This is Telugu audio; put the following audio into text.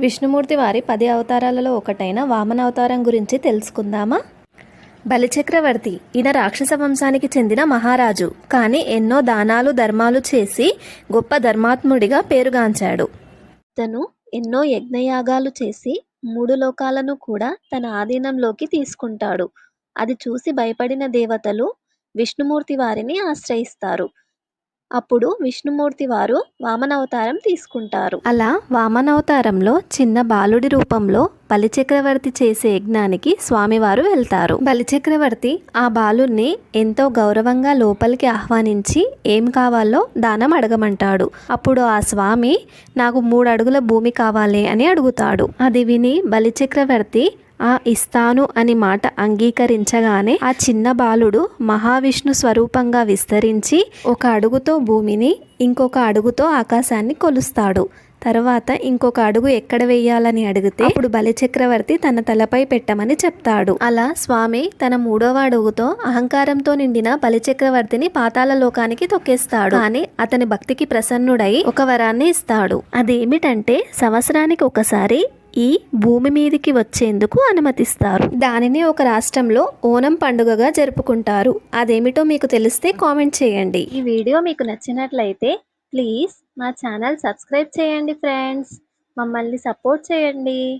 విష్ణుమూర్తి వారి పది అవతారాలలో ఒకటైన వామన అవతారం గురించి తెలుసుకుందామా? బలిచక్రవర్తి ఈయన రాక్షస వంశానికి చెందిన మహారాజు. కానీ ఎన్నో దానాలు ధర్మాలు చేసి గొప్ప ధర్మాత్ముడిగా పేరుగాంచాడు. తను ఎన్నో యజ్ఞయాగాలు చేసి మూడు లోకాలను కూడా తన ఆధీనంలోకి తీసుకుంటాడు. అది చూసి భయపడిన దేవతలు విష్ణుమూర్తి వారిని ఆశ్రయిస్తారు. అప్పుడు విష్ణుమూర్తి వారు వామనవతారం తీసుకుంటారు. అలా వామనవతారంలో చిన్న బాలుడి రూపంలో బలిచక్రవర్తి చేసే యజ్ఞానికి స్వామివారు వెళ్తారు. బలిచక్రవర్తి ఆ బాలుణ్ణి ఎంతో గౌరవంగా లోపలికి ఆహ్వానించి ఏం కావాలో దానం అడగమంటాడు. అప్పుడు ఆ స్వామి నాకు మూడు అడుగుల భూమి కావాలి అని అడుగుతాడు. అది విని బలిచక్రవర్తి ఆ ఇస్తాను అని మాట అంగీకరించగానే ఆ చిన్న బాలుడు మహావిష్ణు స్వరూపంగా విస్తరించి ఒక అడుగుతో భూమిని ఇంకొక అడుగుతో ఆకాశాన్ని కొలుస్తాడు. తర్వాత ఇంకొక అడుగు ఎక్కడ వేయాలని అడిగితే అప్పుడు బలిచక్రవర్తి తన తలపై పెట్టమని చెప్తాడు. అలా స్వామి తన మూడవ అడుగుతో అహంకారంతో నిండిన బలిచక్రవర్తిని పాతాల లోకానికి తొక్కేస్తాడు. కానీ అతని భక్తికి ప్రసన్నుడై ఒక వరాన్ని ఇస్తాడు. అదేమిటంటే సంవత్సరానికి ఒకసారి ఈ భూమి మీదికి వచ్చేందుకు అనుమతిస్తారు. దానిని ఒక రాష్ట్రంలో ఓనం పండుగగా జరుపుకుంటారు. అదేమిటో మీకు తెలిస్తే కామెంట్ చేయండి. ఈ వీడియో మీకు నచ్చినట్లయితే ప్లీజ్ మా ఛానల్ సబ్స్క్రైబ్ చేయండి ఫ్రెండ్స్. మమ్మల్ని సపోర్ట్ చేయండి.